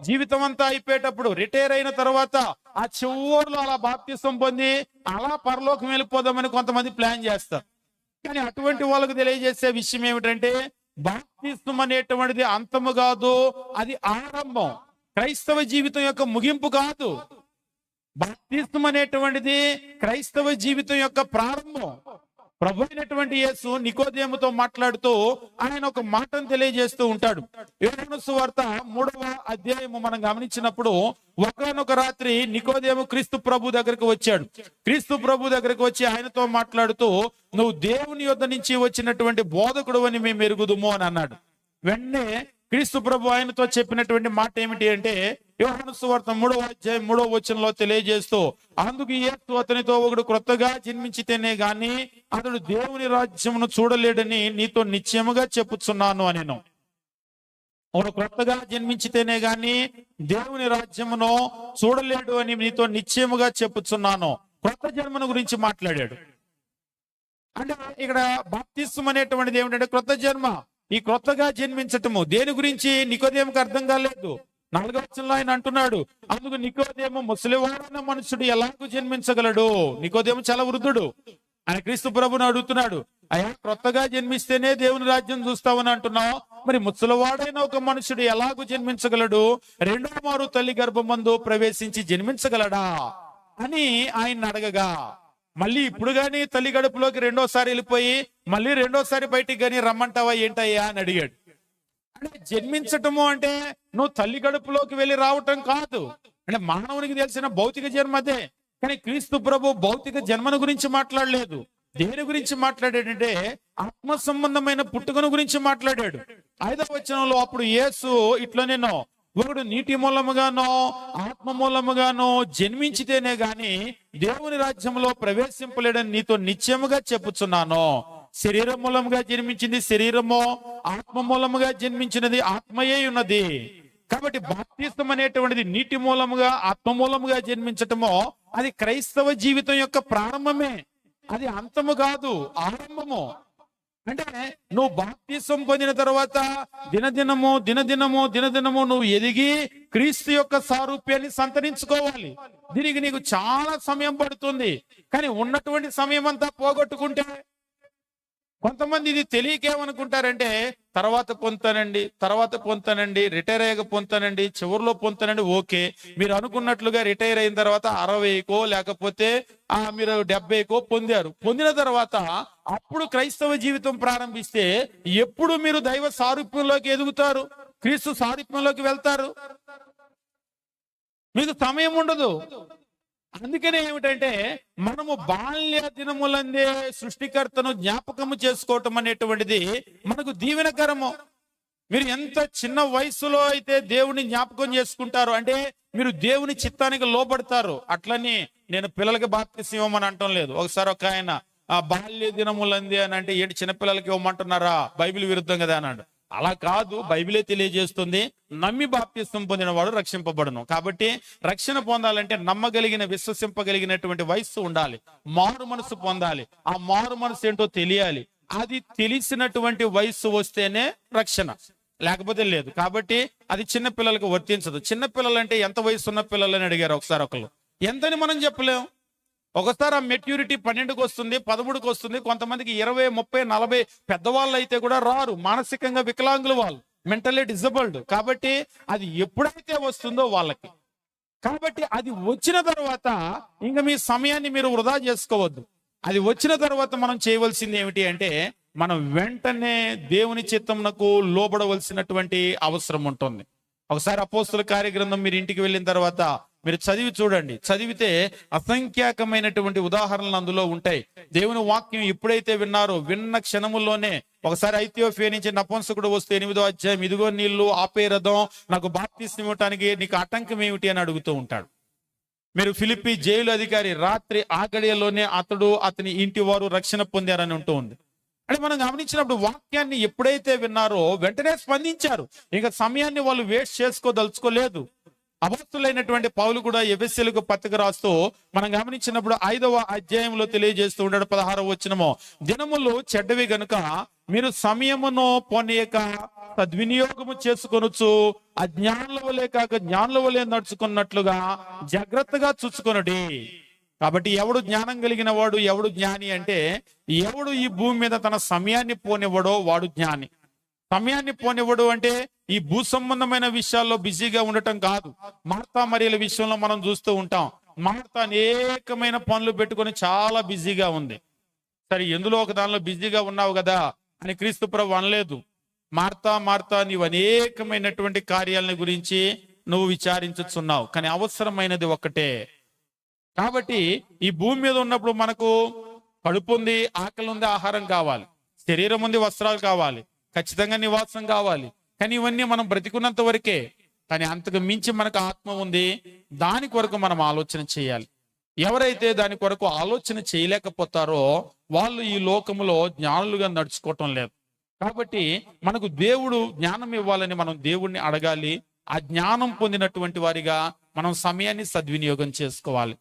జీవితం అంతా అయిపోయేటప్పుడు రిటైర్ అయిన తర్వాత ఆ చివరిలో అలా బాప్తిసం పొంది అలా పరలోకం వెళ్ళిపోదామని కొంతమంది ప్లాన్ చేస్తారు. కానీ అటువంటి వాళ్ళకు తెలియజేసే విషయం ఏమిటంటే బాప్తిస్తం అనేటువంటిది అంతము కాదు అది ఆరంభం. క్రైస్తవ జీవితం యొక్క ముగింపు కాదు. బాప్తిస్తం అనేటువంటిది క్రైస్తవ జీవితం యొక్క ప్రారంభం. ప్రభు అయినటువంటి యేసు నికోదేముతో మాట్లాడుతూ ఆయన ఒక మాటను తెలియజేస్తూ ఉంటాడు. యోహాను సువార్త మూడవ అధ్యాయము మనం గమనించినప్పుడు ఒకనొక రాత్రి నికోదేము క్రీస్తు ప్రభు దగ్గరకు వచ్చాడు. క్రీస్తు ప్రభు దగ్గరకు వచ్చి ఆయనతో మాట్లాడుతూ నువ్వు దేవుని యొద్ద నుంచి వచ్చినటువంటి బోధకుడు అని మేము ఎరుగుదుము అని అన్నాడు. వెంటనే క్రీస్తు ప్రభు ఆయనతో చెప్పినటువంటి మాట ఏమిటి అంటే యోహాను సువార్త మూడవ అధ్యాయం మూడవ వచనంలో తెలియజేస్తూ అందుకు యేసు అతనితో ఒకడు క్రొత్తగా జన్మించితేనే గాని అతడు దేవుని రాజ్యమును చూడలేడని నీతో నిశ్చయముగా చెప్పుచున్నాను నేను ఒకడు క్రొత్తగా జన్మించితేనే గాని దేవుని రాజ్యమును చూడలేడు అని నీతో నిశ్చయముగా చెప్పుచున్నాను. క్రొత్త జన్మను గురించి మాట్లాడాడు. అంటే ఇక్కడ బాప్తిస్వం అనేటువంటిది ఏమిటంటే క్రొత్త జన్మ. ఈ క్రొత్తగా జన్మించటము. దేని గురించి నికోదేముకు అర్థం కాలేదు. నాలుగో వచనంలో ఆయన అంటున్నాడు. అందుకు నికోదేము ముసలివాడైన మనుషుడు ఎలాగూ జన్మించగలడు? నికోదేము చాలా వృద్ధుడు. ఆయన క్రీస్తు ప్రభుని అడుగుతున్నాడు. అయ్యా క్రొత్తగా జన్మిస్తేనే దేవుని రాజ్యం చూస్తావని అంటున్నావు. మరి ముసలివాడైన ఒక మనుషుడు ఎలాగూ జన్మించగలడు? రెండవ మారు తల్లి గర్భమందు ప్రవేశించి జన్మించగలడా? అని ఆయన అడగగా మళ్ళీ ఇప్పుడు గాని తల్లి గడుపులోకి రెండోసారి వెళ్ళిపోయి మళ్ళీ రెండోసారి బయటికి గాని రమ్మంటావా ఏంటయ్యా అని అడిగాడు. అంటే జన్మించటము అంటే నువ్వు తల్లి గడుపులోకి వెళ్ళి రావటం కాదు. అంటే మానవునికి తెలిసిన భౌతిక జన్మ అదే. కానీ క్రీస్తు ప్రభు భౌతిక జన్మను గురించి మాట్లాడలేదు. దేని గురించి మాట్లాడాడంటే ఆత్మ సంబంధమైన పుట్టుకను గురించి మాట్లాడాడు. ఐదవ వచనంలో అప్పుడు యేసు ఇట్లా నేను ఒకడు నీటి మూలముగానో ఆత్మ మూలముగానో జన్మించితేనే గాని దేవుని రాజ్యంలో ప్రవేశింపలేడని నీతో నిశ్చయముగా చెప్పుచున్నాను. శరీరం మూలముగా జన్మించింది శరీరము ఆత్మ మూలముగా జన్మించినది ఆత్మయే ఉన్నది. కాబట్టి బాప్తిస్తం అనేటువంటిది నీటి మూలముగా ఆత్మ మూలముగా జన్మించటమో అది క్రైస్తవ జీవితం యొక్క ప్రారంభమే. అది అంతము కాదు ఆరంభము. అంటే నువ్వు బాప్తిసం పొందిన తర్వాత దినదినము దినదినము దినదినము నువ్వు ఎదిగి క్రీస్తు యొక్క సారూప్యాన్ని సంతరించుకోవాలి. దీనికి నీకు చాలా సమయం పడుతుంది. కానీ ఉన్నటువంటి సమయం అంతా పోగొట్టుకుంటే కొంతమంది ఇది తెలియకేమనుకుంటారంటే తర్వాత పొందుతానండి తర్వాత పొందుతానండి రిటైర్ అయ్యాక పొందుతానండి చివరిలో పొందుతానండి ఓకే. మీరు అనుకున్నట్లుగా రిటైర్ అయిన తర్వాత అరవైకో లేకపోతే ఆ మీరు డెబ్బైకో పొందారు. పొందిన తర్వాత అప్పుడు క్రైస్తవ జీవితం ప్రారంభిస్తే ఎప్పుడు మీరు దైవ సారూప్యంలోకి ఎదుగుతారు? క్రీస్తు సారూప్యంలోకి వెళ్తారు? మీకు సమయం ఉండదు. అందుకనే ఏమిటంటే మనము బాల్య దినములందే సృష్టికర్తను జ్ఞాపకము చేసుకోవటం అనేటువంటిది మనకు దీవెనకరము. మీరు ఎంత చిన్న వయసులో అయితే దేవుని జ్ఞాపకం చేసుకుంటారు అంటే మీరు దేవుని చిత్తానికి లోపడతారు అట్లని నేను పిల్లలకి బాప్తిస్ ఇవ్వమని అంటం లేదు. ఒకసారి ఒక ఆయన ఆ బాల్య దినములంది అని అంటే ఏంటి చిన్నపిల్లలకి ఇవ్వమంటున్నారా? బైబిల్ విరుద్ధం కదా అన్నాడు. అలా కాదు బైబిలే తెలియజేస్తుంది నమ్మి బాప్తిస్వం పొందిన వాడు రక్షింపబడను. కాబట్టి రక్షణ పొందాలంటే నమ్మగలిగిన విశ్వసింపగలిగినటువంటి వయస్సు ఉండాలి మారు మనసు పొందాలి. ఆ మారు మనసు ఏంటో తెలియాలి. అది తెలిసినటువంటి వయస్సు వస్తేనే రక్షణ. లేకపోతే లేదు. కాబట్టి అది చిన్న పిల్లలకు వర్తించదు. చిన్న పిల్లలు అంటే ఎంత వయసు ఉన్న పిల్లలని అడిగారు ఒకసారి ఒకళ్ళు. ఎంతని మనం చెప్పలేం? ఒకసారి ఆ మెట్యూరిటీ పన్నెండుకి వస్తుంది పదమూడుకి వస్తుంది. కొంతమందికి ఇరవై ముప్పై నలభై పెద్దవాళ్ళు అయితే కూడా రారు. మానసికంగా వికలాంగులు వాళ్ళు. మెంటల్లీ డిజబుల్డ్ కాబట్టి అది ఎప్పుడైతే వస్తుందో వాళ్ళకి. కాబట్టి అది వచ్చిన తర్వాత ఇంకా మీ సమయాన్ని మీరు వృధా చేసుకోవద్దు. అది వచ్చిన తర్వాత మనం చేయవలసింది ఏమిటి అంటే మనం వెంటనే దేవుని చిత్తమునకు లోబడవలసినటువంటి అవసరం ఉంటుంది. ఒకసారి అపోస్తుల కార్యగ్రంథం మీరు ఇంటికి వెళ్ళిన తర్వాత మీరు చదివి చూడండి. చదివితే అసంఖ్యాకమైనటువంటి ఉదాహరణలు అందులో ఉంటాయి. దేవుని వాక్యం ఎప్పుడైతే విన్నారో విన్న క్షణముల్లోనే ఒకసారి ఐతియోఫియా నుంచి నపంసకుడు వస్తే ఎనిమిదో అధ్యాయం ఇదిగో నీళ్ళు ఆపే రథం నాకు బాప్తీసం ఇవ్వటానికి నీకు ఆటంకం ఏమిటి? అని అడుగుతూ ఉంటాడు. మీరు ఫిలిపి జైలు అధికారి రాత్రి ఆ గడియలోనే అతడు అతని ఇంటి వారు రక్షణ పొందారని ఉంటూ ఉంది. అంటే మనం గమనించినప్పుడు వాక్యాన్ని ఎప్పుడైతే విన్నారో వెంటనే స్పందించారు. ఇంకా సమయాన్ని వాళ్ళు వేస్ట్ చేసుకోదలుచుకోలేదు. అవస్థులైనటువంటి పౌలు కూడా ఎబెస్సీలకు పత్రిక రాస్తూ మనం గమనించినప్పుడు ఐదవ అధ్యాయంలో తెలియజేస్తూ ఉన్నాడు పదహారవ వచ్చినమో దినములు చెడ్డవి గనుక మీరు సమయమును పొనియక సద్వినియోగము చేసుకొనొచ్చు అజ్ఞానుల వలె కాక జ్ఞానుల వలే నడుచుకున్నట్లుగా జాగ్రత్తగా చూసుకొనడి. కాబట్టి ఎవడు జ్ఞానం కలిగిన వాడు ఎవడు జ్ఞాని అంటే ఎవడు ఈ భూమి మీద తన సమయాన్ని పోనివ్వడో వాడు జ్ఞాని. సమయాన్ని పోనివ్వడు అంటే ఈ భూ సంబంధమైన విషయాల్లో బిజీగా ఉండటం కాదు. మార్తా మరియల విషయంలో మనం చూస్తూ ఉంటాం. మార్త అనేకమైన పనులు పెట్టుకొని చాలా బిజీగా ఉంది. సరే ఎందులో ఒక దానిలో బిజీగా ఉన్నావు కదా అని క్రీస్తు ప్రభు అనలేదు. మార్తా మార్తా నీవు అనేకమైనటువంటి కార్యాలని గురించి నువ్వు విచారించుచున్నావు. కానీ అవసరమైనది ఒక్కటే. కాబట్టి ఈ భూమి మీద ఉన్నప్పుడు మనకు కడుపు ఉంది ఆకలి ఉంది ఆహారం కావాలి. శరీరం ఉంది వస్త్రాలు కావాలి. ఖచ్చితంగా నివాసం కావాలి. కానీ ఇవన్నీ మనం బ్రతికున్నంత వరకే కానీ అంతకు మించి మనకు ఆత్మ ఉంది. దాని కొరకు మనం ఆలోచన చేయాలి. ఎవరైతే దాని కొరకు ఆలోచన చేయలేకపోతారో వాళ్ళు ఈ లోకములో జ్ఞానులుగా నడుచుకోవటం లేదు. కాబట్టి మనకు దేవుడు జ్ఞానం ఇవ్వాలని మనం దేవుణ్ణి అడగాలి. ఆ జ్ఞానం పొందినటువంటి వారిగా మనం సమయాన్ని సద్వినియోగం చేసుకోవాలి.